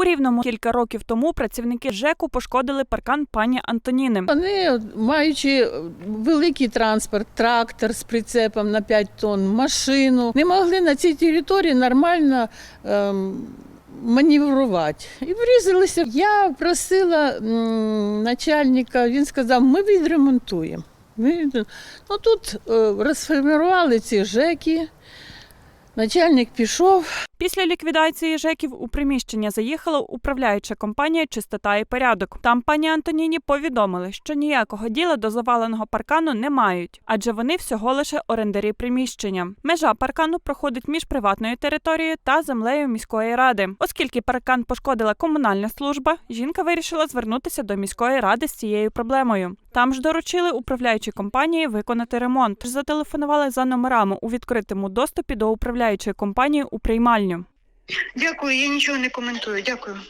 У рівному кілька років тому працівники ЖЕКу пошкодили паркан пані Антоніни. Вони, маючи великий транспорт, трактор з прицепом на 5 тонн, машину, не могли на цій території нормально ем, маневрувати. І врізалися. Я просила начальника, він сказав, ми відремонтуємо. Ну, тут е, розформували ці ЖЕКи, начальник пішов, Після ліквідації ЖЕКів у приміщення заїхала управляюча компанія Чистота і порядок. Там пані Антоніні повідомили, що ніякого діла до заваленого паркану не мають, адже вони всього лише орендарі приміщення. Межа паркану проходить між приватною територією та землею міської ради. Оскільки паркан пошкодила комунальна служба, жінка вирішила звернутися до міської ради з цією проблемою. Там ж доручили управляючій компанії виконати ремонт. Зателефонували за номерами у відкритому доступі до управляючої компанії у приймальню. Дякую, я нічого не коментую. Дякую.